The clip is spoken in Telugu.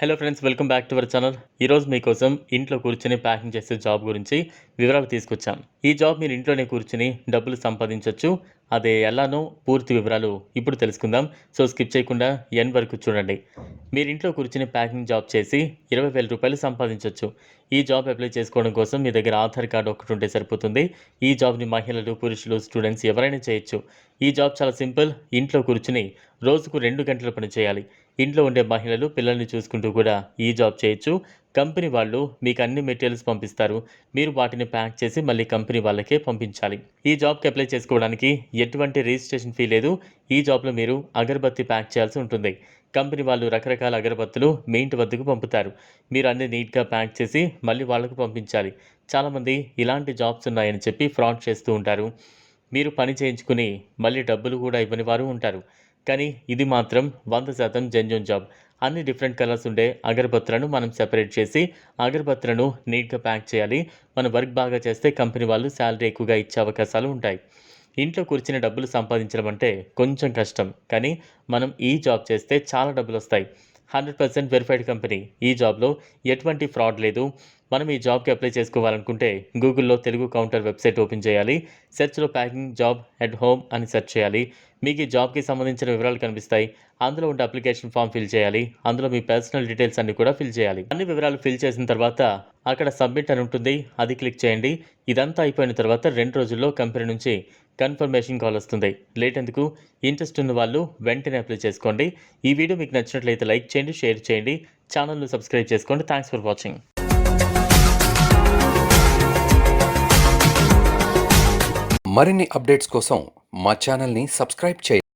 Hello friends welcome back to our channel ఈరోజు మీకోసం ఇంట్లో కూర్చొని ప్యాకింగ్ చేసే జాబ్ గురించి వివరాలు తీసుకొచ్చాం. ఈ జాబ్ మీరు ఇంట్లోనే కూర్చొని డబ్బులు సంపాదించవచ్చు అదే ఎలానో పూర్తి వివరాలు ఇప్పుడు తెలుసుకుందాం. సో స్కిప్ చేయకుండా ఎన్ వరకు చూడండి. మీరు ఇంట్లో కూర్చుని ప్యాకింగ్ జాబ్ చేసి ఇరవై వేల రూపాయలు సంపాదించవచ్చు ఈ జాబ్ అప్లై చేసుకోవడం కోసం మీ దగ్గర ఆధార్ కార్డు ఒకటి ఉంటే సరిపోతుంది. ఈ జాబ్ని మహిళలు పురుషులు స్టూడెంట్స్ ఎవరైనా చేయొచ్చు. ఈ జాబ్ చాలా సింపుల్. ఇంట్లో కూర్చుని రోజుకు రెండు గంటల పని చేయాలి. ఇంట్లో ఉండే మహిళలు పిల్లల్ని చూసుకుంటూ కూడా ఈ జాబ్ చేయొచ్చు. కంపెనీ వాళ్ళు మీకు అన్ని మెటీరియల్స్ పంపిస్తారు. మీరు వాటిని ప్యాక్ చేసి మళ్ళీ కంపెనీ వాళ్ళకే పంపించాలి. ఈ జాబ్కి అప్లై చేసుకోవడానికి ఎటువంటి రిజిస్ట్రేషన్ ఫీ లేదు. ఈ జాబ్లో మీరు అగరబత్తి ప్యాక్ చేయాల్సి ఉంటుంది. కంపెనీ వాళ్ళు రకరకాల అగరబత్తులు మీ ఇంటి వద్దకు పంపుతారు. మీరు అన్ని నీట్గా ప్యాక్ చేసి మళ్ళీ వాళ్ళకు పంపించాలి. చాలామంది ఇలాంటి జాబ్స్ ఉన్నాయని చెప్పి ఫ్రాడ్ చేస్తూ ఉంటారు. మీరు పని చేయించుకుని మళ్ళీ డబ్బులు కూడా ఇవ్వని వారు ఉంటారు. కానీ ఇది మాత్రం వంద శాతం జెన్యున్ జాబ్. అన్ని డిఫరెంట్ కలర్స్ ఉండే అగరబత్తులను మనం సెపరేట్ చేసి అగరబత్తులను నీట్గా ప్యాక్ చేయాలి. మన వర్క్ బాగా చేస్తే కంపెనీ వాళ్ళు శాలరీ ఎక్కువగా ఇచ్చే అవకాశాలు ఉంటాయి. ఇంట్లో కూర్చుని డబ్బులు సంపాదించడం అంటే కొంచెం కష్టం. కానీ మనం ఈ జాబ్ చేస్తే చాలా డబ్బులు వస్తాయి. హండ్రెడ్ పర్సెంట్ వెరిఫైడ్ కంపెనీ ఈ జాబ్లో ఎటువంటి ఫ్రాడ్ లేదు. మనం ఈ జాబ్కి అప్లై చేసుకోవాలనుకుంటే గూగుల్లో తెలుగు కౌంటర్ వెబ్సైట్ ఓపెన్ చేయాలి. సెర్చ్లో ప్యాకింగ్ జాబ్ అట్ హోమ్ అని సెర్చ్ చేయాలి. మీకు ఈ జాబ్కి సంబంధించిన వివరాలు కనిపిస్తాయి. అందులో ఉండే అప్లికేషన్ ఫామ్ ఫిల్ చేయాలి. అందులో మీ పర్సనల్ డీటెయిల్స్ అన్ని కూడా ఫిల్ చేయాలి. అన్ని వివరాలు ఫిల్ చేసిన తర్వాత అక్కడ సబ్మిట్ అని ఉంటుంది. అది క్లిక్ చేయండి. ఇదంతా అయిపోయిన తర్వాత రెండు రోజుల్లో కంపెనీ నుంచి కన్ఫర్మేషన్ కాల్ వస్తుంది. లేట్ ఎందుకు? ఇంట్రెస్ట్ ఉన్న వాళ్ళు వెంటనే అప్లై చేసుకోండి. ఈ వీడియో మీకు నచ్చినట్లయితే లైక్ చేయండి షేర్ చేయండి. ఛానల్ను సబ్స్క్రైబ్ చేసుకోండి. Thanks for watching. మరిన్ని అప్డేట్స్ కోసం మా ఛానల్ని సబ్స్క్రైబ్ చేయండి.